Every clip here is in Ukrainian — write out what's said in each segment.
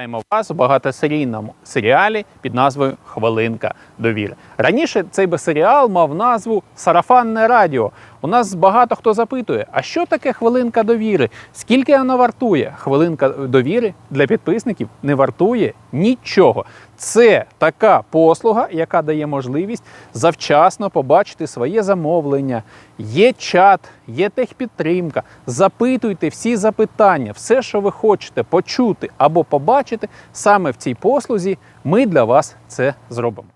Вітаємо вас у багатосерійному серіалі під назвою Хвилинка довіри. Раніше цей би серіал мав назву Сарафанне радіо. У нас багато хто запитує, а що таке хвилинка довіри? Скільки вона вартує? Хвилинка довіри для підписників не вартує нічого. Це така послуга, яка дає можливість завчасно побачити своє замовлення. Є чат, є техпідтримка. Запитуйте всі запитання, все, що ви хочете почути або побачити, саме в цій послузі ми для вас це зробимо.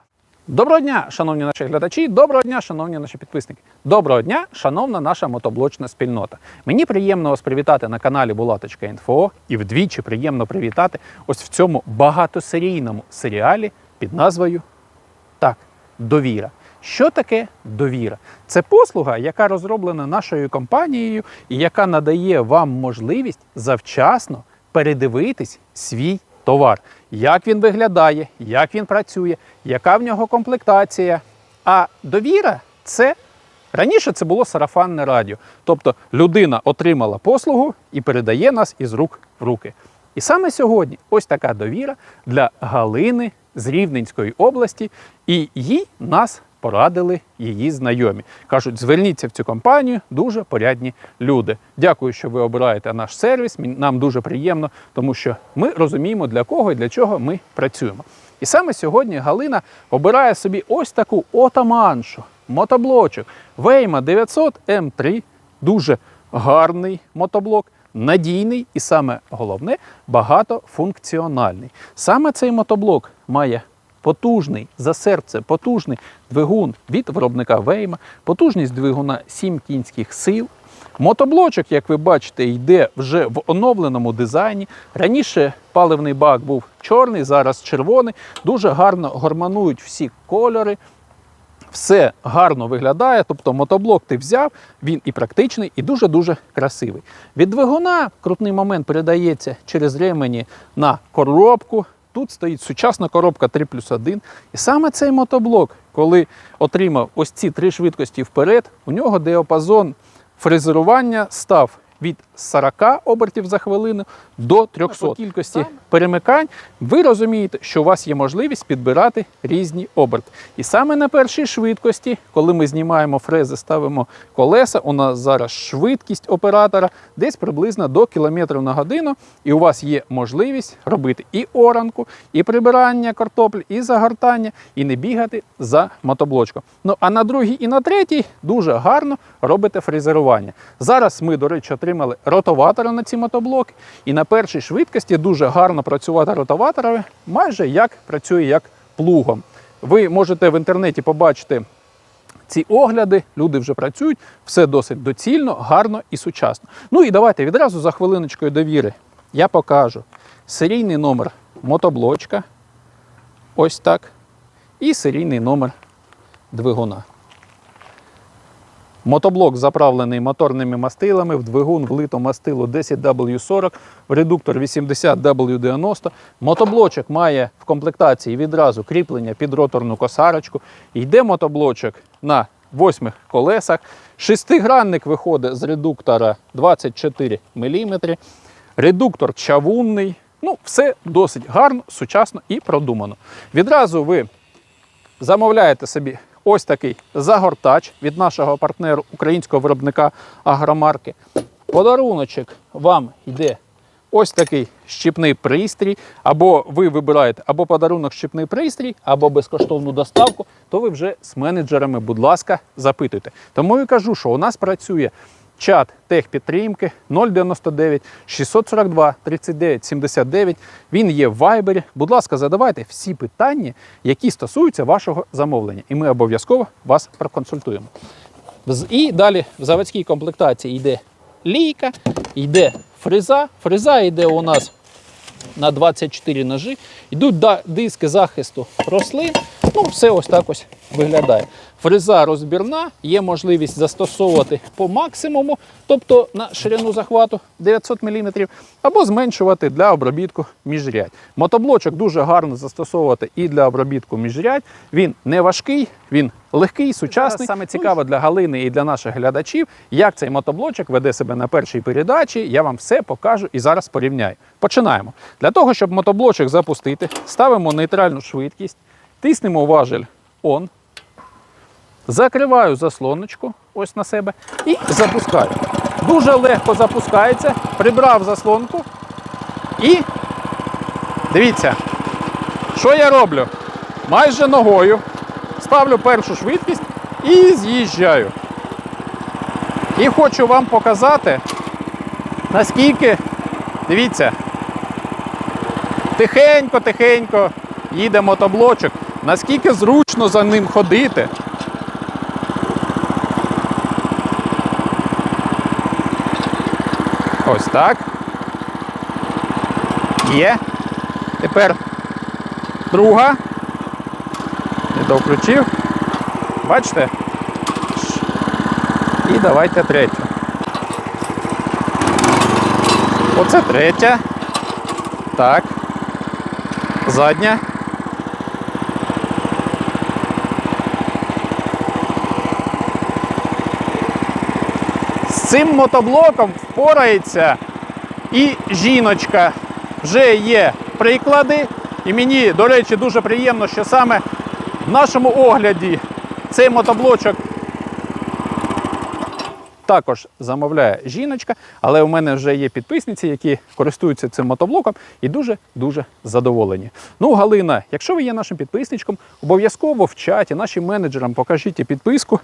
Доброго дня, шановні наші глядачі, доброго дня, шановні наші підписники. Доброго дня, шановна наша мотоблочна спільнота. Мені приємно вас привітати на каналі Булаточка.Інфо і вдвічі приємно привітати ось в цьому багатосерійному серіалі під назвою так, довіра. Що таке довіра? Це послуга, яка розроблена нашою компанією і яка надає вам можливість завчасно передивитись свій товар, як він виглядає, як він працює, яка в нього комплектація. А довіра це раніше це було сарафанне радіо. Тобто людина отримала послугу і передає нас із рук в руки. І саме сьогодні ось така довіра для Галини з Рівненської області, і їй нас порадили її знайомі. Кажуть, зверніться в цю компанію, дуже порядні люди. Дякую, що ви обираєте наш сервіс. Нам дуже приємно, тому що ми розуміємо, для кого і для чого ми працюємо. І саме сьогодні Галина обирає собі ось таку отаманшу, мотоблочок Вейма 900 М3. Дуже гарний мотоблок, надійний і саме головне багатофункціональний. Саме цей мотоблок має потужний за серце, потужний двигун від виробника Вейма, потужність двигуна 7 кінських сил. Мотоблочок, як ви бачите, йде вже в оновленому дизайні. Раніше паливний бак був чорний, зараз червоний. Дуже гарно гормонують всі кольори все гарно виглядає. Тобто мотоблок ти взяв, він і практичний, і дуже-дуже красивий. Від двигуна крутний момент передається через ремені на коробку. Тут стоїть сучасна коробка 3 плюс 1. І саме цей мотоблок, коли отримав ось ці три швидкості вперед, у нього діапазон фрезерування став від 40 обертів за хвилину до 300 по кількості перемикань. Ви розумієте, що у вас є можливість підбирати різні оберти. І саме на першій швидкості, коли ми знімаємо фрези, ставимо колеса, у нас зараз швидкість оператора десь приблизно до кілометрів на годину, і у вас є можливість робити і оранку, і прибирання картоплі, і загортання, і не бігати за мотоблочком. Ну а на другій і на третій дуже гарно робите фрезерування. Зараз ми, до речі, отримали ротоватори на ці мотоблоки, і на першій швидкості дуже гарно працювати ротоваторами, майже як працює як плугом. Ви можете в інтернеті побачити ці огляди, люди вже працюють, все досить доцільно, гарно і сучасно. Ну і давайте відразу за хвилиночкою довіри я покажу серійний номер мотоблочка. Ось так. І серійний номер двигуна. Мотоблок заправлений моторними мастилами, в двигун влито мастило 10W40, в редуктор 80W90. Мотоблочок має в комплектації відразу кріплення під роторну косарочку. Йде мотоблочок на восьмих колесах. Шестигранник виходить з редуктора 24 мм. Редуктор чавунний. Ну, все досить гарно, сучасно і продумано. Відразу ви замовляєте собі ось такий загортач від нашого партнеру українського виробника агромарки. Подаруночок вам йде ось такий щіпний пристрій, або ви вибираєте або подарунок щіпний пристрій, або безкоштовну доставку, то ви вже з менеджерами, будь ласка, запитуйте. Тому і кажу, що у нас працює чат техпідтримки 099 642 39 79. Він є в Viber. Будь ласка, задавайте всі питання, які стосуються вашого замовлення, і ми обов'язково вас проконсультуємо. І далі в заводській комплектації йде лійка, йде фреза. Фреза йде у нас на 24 ножі. Йдуть диски захисту рослин. Ну, все ось так ось виглядає. Фреза розбірна, є можливість застосовувати по максимуму, тобто на ширину захвату 900 мм, або зменшувати для обробітку міжрядь. Мотоблочок дуже гарно застосовувати і для обробітку міжрядь. Він не важкий, він легкий, сучасний. Саме цікаво для Галини і для наших глядачів, як цей мотоблочок веде себе на першій передачі. Я вам все покажу і зараз порівняю. Починаємо. Для того, щоб мотоблочок запустити, ставимо нейтральну швидкість, тиснемо важель ON, закриваю заслоночку ось на себе і запускаю. Дуже легко запускається, прибрав заслонку і дивіться, що я роблю? Майже ногою ставлю першу швидкість і з'їжджаю. І хочу вам показати, наскільки, дивіться, тихенько-тихенько їде мотоблочок, наскільки зручно за ним ходити. Ось так. Є. Тепер друга. Не довключив. Бачите? І давайте третю. Оце третя. Так. Задня. Цим мотоблоком впорається і жіночка. Вже є приклади. І мені, до речі, дуже приємно, що саме в нашому огляді цей мотоблочок також замовляє жіночка, але у мене вже є підписниці, які користуються цим мотоблоком і дуже-дуже задоволені. Ну, Галина, якщо ви є нашим підписничком, обов'язково в чаті нашим менеджерам покажіть підписку.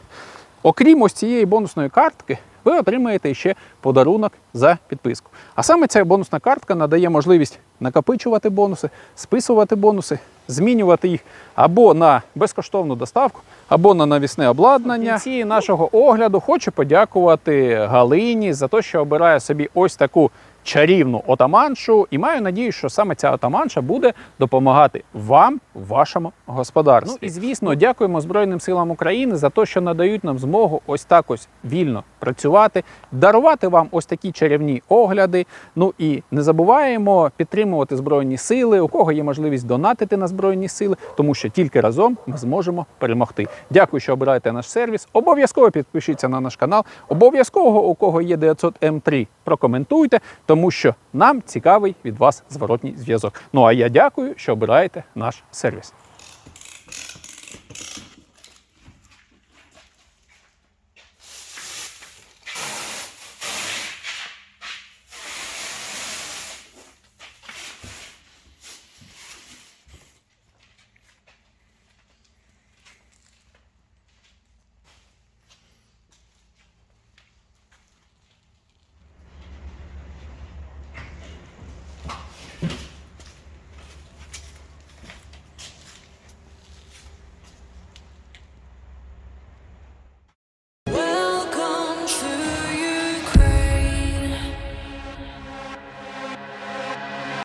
Окрім ось цієї бонусної картки, ви отримаєте ще подарунок за підписку. А саме ця бонусна картка надає можливість накопичувати бонуси, списувати бонуси, змінювати їх або на безкоштовну доставку, або на навісне обладнання. В кінці нашого огляду хочу подякувати Галині за те, що обирає собі ось таку чарівну отаманшу, і маю надію, що саме ця отаманша буде допомагати вам в вашому господарстві. Ну і звісно, дякуємо Збройним силам України за те, що надають нам змогу ось так ось вільно працювати, дарувати вам ось такі чарівні огляди. Ну і не забуваємо підтримувати збройні сили, у кого є можливість донатити на збройні сили, тому що тільки разом ми зможемо перемогти. Дякую, що обираєте наш сервіс. Обов'язково підпишіться на наш канал. Обов'язково, у кого є 900 М3, прокоментуйте, тому що нам цікавий від вас зворотній зв'язок. Ну а я дякую, що обираєте наш сервіс.